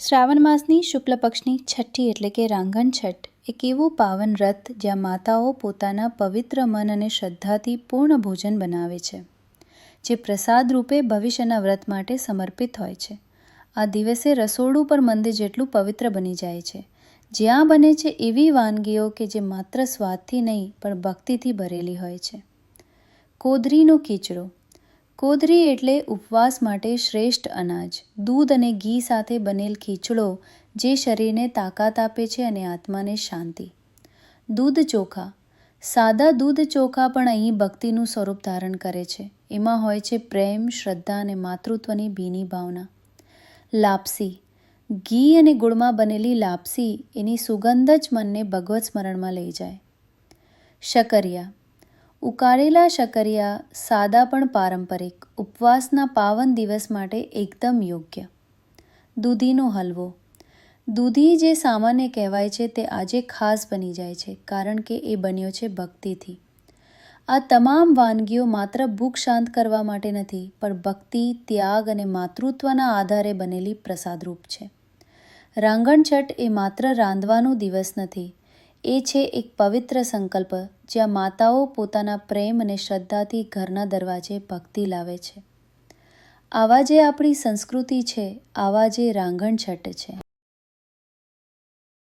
શ્રાવણ માસની શુક્લ પક્ષની છઠ્ઠી એટલે કે રાંગણ છઠ, એક એવું પાવન વ્રત જ્યાં માતાઓ પોતાના પવિત્ર મન અને શ્રદ્ધાથી પૂર્ણ ભોજન બનાવે છે, જે પ્રસાદ રૂપે ભવિષ્યના વ્રત માટે સમર્પિત હોય છે. આ દિવસે રસોડું પર મંદિર જેટલું પવિત્ર બની જાય છે. જ્યાં બને છે એવી વાનગીઓ કે જે માત્ર સ્વાદથી નહીં, પણ ભક્તિથી ભરેલી હોય છે. કોદરીનો ખીચડો કોદરી એટલે ઉપવાસ માટે શ્રેષ્ઠ અનાજ. દૂધ અને ઘી સાથે બનેલ ખીચડો જે શરીરને તાકાત આપે છે અને આત્માને શાંતિ. દૂધ ચોખા. સાદા દૂધ ચોખા પણ અહીં ભક્તિનું સ્વરૂપ ધારણ કરે છે. એમાં હોય છે પ્રેમ, શ્રદ્ધા અને માતૃત્વની ભીની ભાવના. લાપસી. ઘી અને ગુળમાં બનેલી લાપસી એની સુગંધ જ મનને ભગવત સ્મરણમાં લઈ જાય. શકરિયા. ઉકાળેલા શકરિયા સાદા પણ પારંપરિક, ઉપવાસના પાવન દિવસ માટે એકદમ યોગ્ય. દૂધીનો હલવો. દૂધી જે સામાન્ય કહેવાય છે તે આજે ખાસ બની જાય છે, કારણ કે એ બન્યો છે ભક્તિથી. આ તમામ વાનગીઓ માત્ર ભૂખ શાંત કરવા માટે નથી, પણ ભક્તિ, ત્યાગ અને માતૃત્વના આધારે બનેલી પ્રસાદરૂપ છે. રાંગણછઠ એ માત્ર રાંધવાનો દિવસ નથી એ છે એક પવિત્ર સંકલ્પ જ્યાં માતાઓ પોતાના પ્રેમ અને શ્રદ્ધાથી ઘરના દરવાજે ભક્તિ લાવે છે. આવા જે આપણી સંસ્કૃતિ છે, આવા જે રાંગણ છટ છે.